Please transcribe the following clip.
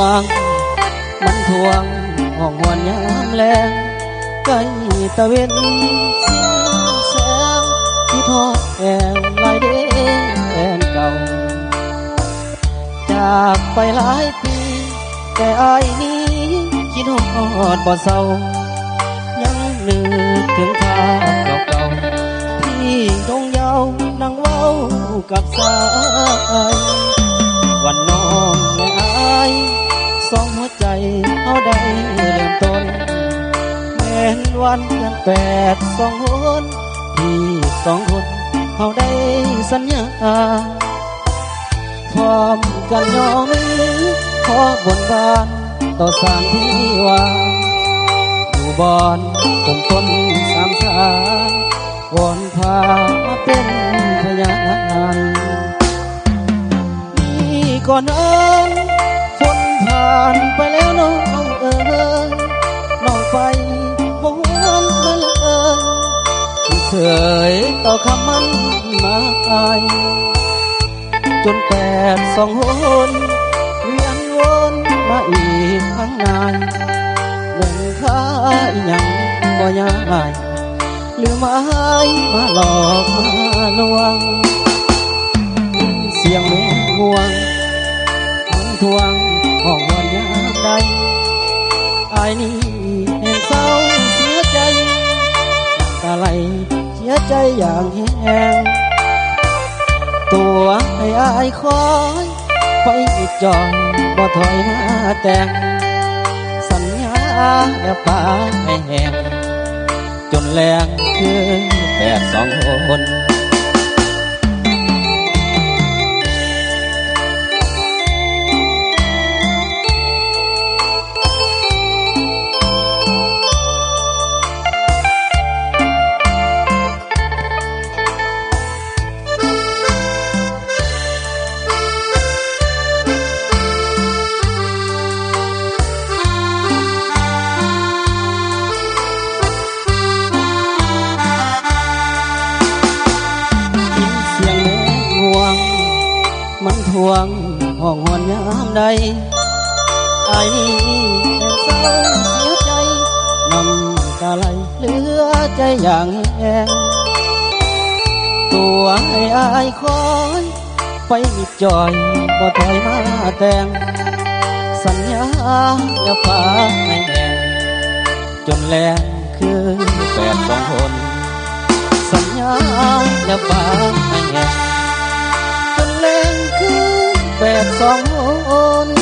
วง มันทวงห้องหวนยามแลงใกล้ตะเวนสิ้นแสงที่ทอดแองลายเด้งแฟนเก่า จากไปหลายปี แต่อายนี้คิดฮอดบ่เศร้า ยังนึกถึงภาพเก่าๆที่ดงเยาวนั่งเว้ากับสายวันน้องและอาย วันเดือนแปดสองคนที่สองคนเขาได้สัญญาพร้อมกันยอมขอบนบานต่อสารที่ว่าอยู่บอนผมต้นสามสาวอนพามาเป็นพยานนี่ก่อนเอ ต่อคำมันมาอายจนแปดสองหนเวียนวนมาอีกครั้งนานเงินค่าอีหยังบ่ยายหรือไม่มาหลอกมาลวง เสียงแม่ห่วงมันทวงห้องวันยามใดอายนี่ เสียใจอย่างแห้งตัวให้อายคอยไปอีกจองบ่ถอยมาแต่ง สัญญาแล้วป่าให้แห้งจนแรงคือแปดสองคน มันทวงห้องหอนยามใดไอ้เป็นเศร้าเสียใจน้ำตาไหลเหลือใจอย่างแห้งตัวให้อายคอยไปมิดจอยบ่ถอยมาแต่ง สัญญาอย่าฟ้าให้แห้งจนแรงคือแปดสองคน สัญญาอย่าฟ้าให้แห้ง จนแ